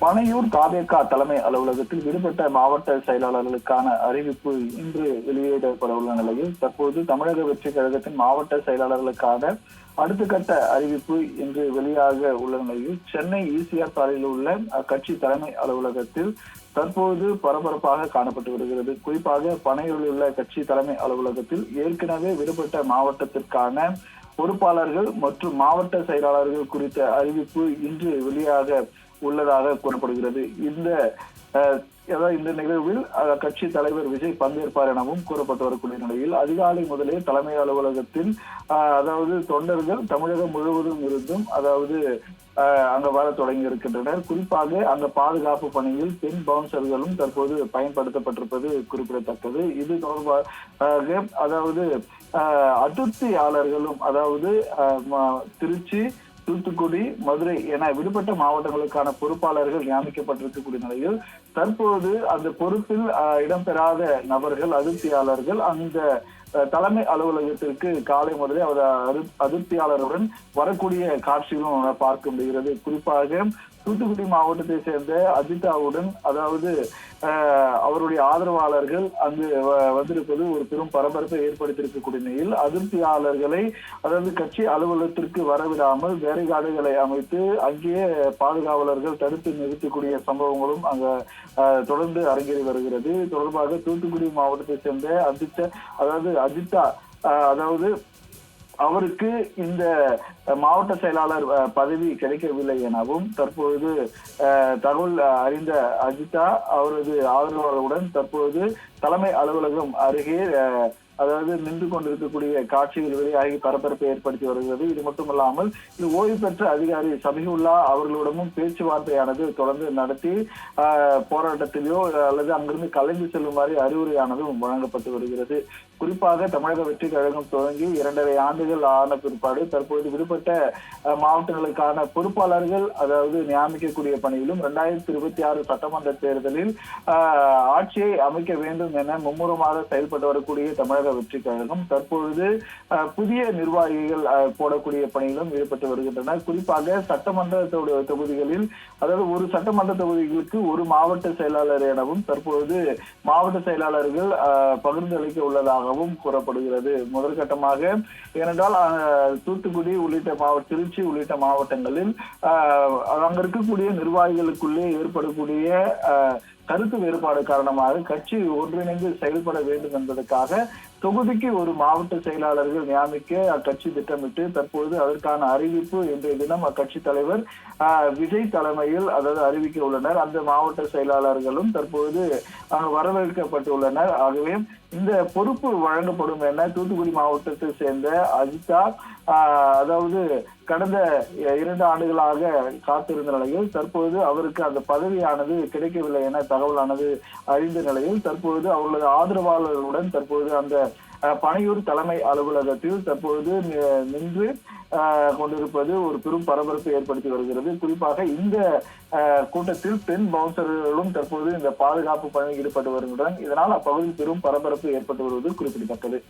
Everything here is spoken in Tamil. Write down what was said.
பனையூர் தாவேகா தலைமை அலுவலகத்தில் விடுபட்ட மாவட்ட செயலாளர்களுக்கான அறிவிப்பு இன்று வெளியிடப்பட உள்ள நிலையில் தற்போது தமிழக வெற்றி கழகத்தின் மாவட்ட செயலாளர்களுக்கான அடுத்த கட்ட அறிவிப்பு இன்று வெளியாக உள்ள நிலையில் சென்னை ஈசிஆர் சாலையில் உள்ள அக்கட்சி தலைமை அலுவலகத்தில் தற்போது பரபரப்பாக காணப்பட்டு வருகிறது. குறிப்பாக பனையூரில் உள்ள கட்சி தலைமை அலுவலகத்தில் ஏற்கனவே விடுபட்ட மாவட்டத்திற்கான பொறுப்பாளர்கள் மற்றும் மாவட்ட செயலாளர்கள் குறித்த அறிவிப்பு இன்று வெளியாக உள்ளதாக கூறப்படுகிறது. இந்த அதாவது இந்த நிகழ்வில் கட்சி தலைவர் விஜய் பங்கேற்பார் எனவும் கூறப்பட்டு வரக்கூடிய நிலையில் அதிகாலை முதலே தலைமை அலுவலகத்தில் அதாவது தொண்டர்கள் தமிழகம் முழுவதும் இருந்தும் அதாவது அங்க வர தொடங்கி இருக்கின்றனர். குறிப்பாக அந்த பாதுகாப்பு பணியில் பெண் பவுன்சர்களும் தற்போது பயன்படுத்தப்பட்டிருப்பது குறிப்பிடத்தக்கது. இது தொடர்பாக அதாவது அதிருப்தியாளர்களும் அதாவது திருச்சி தூத்துக்குடி மதுரை என விடுபட்ட மாவட்டங்களுக்கான பொறுப்பாளர்கள் நியமிக்கப்பட்டிருக்கக்கூடிய நிலையில் தற்போது அந்த பொறுப்பில் அஹ், இடம்பெறாத நபர்கள் அதிருப்தியாளர்கள் அந்த தலைமை அலுவலகத்திற்கு காலை முதலே அவர் அதிருப்தியாளருடன் வரக்கூடிய காட்சிகளும் பார்க்க முடிகிறது. குறிப்பாக தூத்துக்குடி மாவட்டத்தை சேர்ந்த அஜிதாவுடன் அதாவது அவருடைய ஆதரவாளர்கள் அங்கு வ- வந்திருப்பது ஒரு பெரும் பரபரப்பை ஏற்படுத்தியிருக்கக்கூடிய நிலையில் அதிருப்தியாளர்களை அதாவது கட்சி அலுவலகத்திற்கு வரவிடாமல் பேரிகார்டுகளை அமைத்து அங்கேயே பாதுகாவலர்கள் தடுத்து நிறுத்தக்கூடிய சம்பவங்களும் அங்க தொடர்ந்து அரங்கேறி வருகிறது. தொடர்பாக தூத்துக்குடி மாவட்டத்தை சேர்ந்த அஜித்த அதாவது அஜிதா அஹ், அதாவது அவருக்கு இந்த மாவட்ட செயலாளர் பதவி கிடைக்கவில்லை எனவும் தற்பொழுது தகவல் அறிந்த அஜிதா அவரது ஆதரவாளருடன் தற்போது தலைமை அலுவலகம் அருகே அஹ், அதாவது நின்று கொண்டிருக்கக்கூடிய காட்சிகள் வெளியாகி பரபரப்பை ஏற்படுத்தி வருகிறது. இது மட்டுமல்லாமல் இது ஓய்வு பெற்ற அதிகாரி சபிகுல்லா அவர்களுடனும் பேச்சுவார்த்தையானது தொடர்ந்து நடத்தி போராட்டத்திலேயோ அல்லது அங்கிருந்து கலைந்து செல்லுமாறு அறிவுரையானதும் வழங்கப்பட்டு வருகிறது. குறிப்பாக தமிழக வெற்றி கழகம் துவங்கி இரண்டரை ஆண்டுகள் ஆன பிற்பாடு தற்போது விடுபட்ட மாவட்டங்களுக்கான பொறுப்பாளர்கள் அதாவது நியமிக்கக்கூடிய பணியிலும் இரண்டாயிரத்தி இருபத்தி ஆறு சட்டமன்ற தேர்தலில் ஆட்சியை அமைக்க வேண்டும் என மும்முரமாக செயல்பட்டு வரக்கூடிய தமிழக வெற்றி கழகம் தற்பொழுது புதிய நிர்வாகிகள் போடக்கூடிய பணியிலும் ஈடுபட்டு வருகின்றனர். குறிப்பாக சட்டமன்ற தொகுதிகளில் அதாவது ஒரு சட்டமன்ற தொகுதிகளுக்கு ஒரு மாவட்ட செயலாளர் எனவும் தற்பொழுது மாவட்ட செயலாளர்கள் பகிர்ந்தளிக்க உள்ளதாகவும் கூறப்படுகிறது. முதற்கட்டமாக ஏனென்றால் தூத்துக்குடி உள்ளிட்ட மாவட்ட திருச்சி உள்ளிட்ட மாவட்டங்களில் அங்க இருக்கக்கூடிய நிர்வாகிகளுக்குள்ளே ஏற்படக்கூடிய அஹ், கருத்து வேறுபாடு காரணமாக கட்சி ஒன்றிணைந்து செயல்பட வேண்டும் என்பதற்காக தொகுதிக்கு ஒரு மாவட்ட செயலாளர்கள் நியமிக்க அக்கட்சி திட்டமிட்டு தற்போது அதற்கான அறிவிப்பு இன்றைய தினம் அக்கட்சி தலைவர் ஆஹ், விஜய் தலைமையில் அதாவது அறிவிக்க உள்ளனர். அந்த மாவட்ட செயலாளர்களும் தற்போது வரவேற்கப்பட்டுள்ளனர். ஆகவே இந்த பொறுப்பு வழங்கப்படும் என தூத்துக்குடி மாவட்டத்தை சேர்ந்த அஜிதா அதாவது கடந்த இரண்டு ஆண்டுகளாக காத்திருந்த நிலையில் தற்போது அவருக்கு அந்த பதவியானது கிடைக்கவில்லை என தகவலானது அறிந்த நிலையில் தற்போது அவர்களது ஆதரவாளர்களுடன் தற்போது அந்த பனையூர் தலைமை அலுவலகத்தில் தற்போது நி- நின்று கொண்டிருப்பது ஒரு பெரும் பரபரப்பை ஏற்படுத்தி வருகிறது. குறிப்பாக இந்த கூட்டத்தில் பெண் பவுன்சர்களும் தற்போது இந்த பாதுகாப்பு பணியில் ஈடுபட்டு வருகின்றனர் இதனால் அப்பகுதியில் பெரும் பரபரப்பு ஏற்பட்டு வருவது குறிப்பிடத்தக்கது.